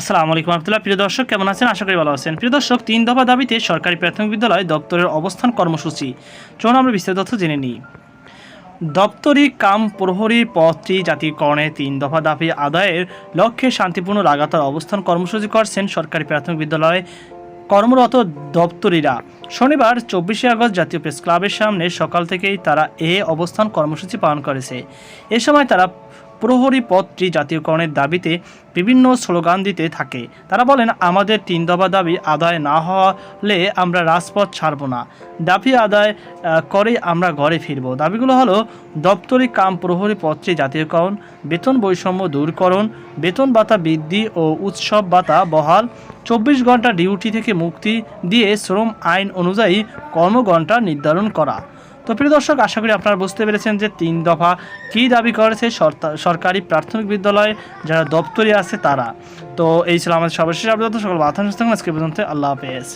আসসালামু আলাইকুম রহমতুল্লাহ। প্রিয় দর্শক, কেমন আছেন? আশা করি ভালো আছেন। প্রিয় দর্শক, তিন দফা দাবিতে সরকারি প্রাথমিক বিদ্যালয় দপ্তরের অবস্থান কর্মসূচি। চলুন আমরা বিস্তারিত তথ্য জেনে নিই। দপ্তরি কাম প্রহরী পদটি জাতীয়করণে তিন দফা দাবি আদায়ের লক্ষ্যে শান্তিপূর্ণ লাগাতার অবস্থান কর্মসূচি করছেন সরকারি প্রাথমিক বিদ্যালয়ে কর্মরত দপ্তরিরা। শনিবার, চব্বিশে আগস্ট জাতীয় প্রেস ক্লাবের সামনে সকাল থেকেই তারা এ অবস্থান কর্মসূচি পালন করেছে। এ সময় তারা প্রহরী পদটি জাতীয়করণের দাবিতে বিভিন্ন স্লোগান দিতে থাকে। তারা বলেন, আমাদের তিন দফা দাবি আদায় না হলে আমরা রাজপথ ছাড়ব না। দাবি আদায় করে আমরা ঘরে ফিরব। দাবিগুলো হলো, দপ্তরি কাম প্রহরী পদটি জাতীয়করণ, বেতন বৈষম্য দূরকরণ, বেতন ভাতা বৃদ্ধি ও উৎসব ভাতা বহাল, চব্বিশ ঘণ্টা ডিউটি থেকে মুক্তি দিয়ে শ্রম আইন অনুযায়ী কর্মঘণ্টা নির্ধারণ করা। তো প্রিয় দর্শক, আশা করি আপনারা বুঝতে পেরেছেন যে তিন দফা কি দাবি করেছে সরকারি প্রাথমিক বিদ্যালয়ে, যারা দপ্তরে আছে তারা। তো এই ছিল আমাদের সর্বশেষ আবেদন সকল বাধা আজকে পর্যন্ত আল্লাহ হাফেজ।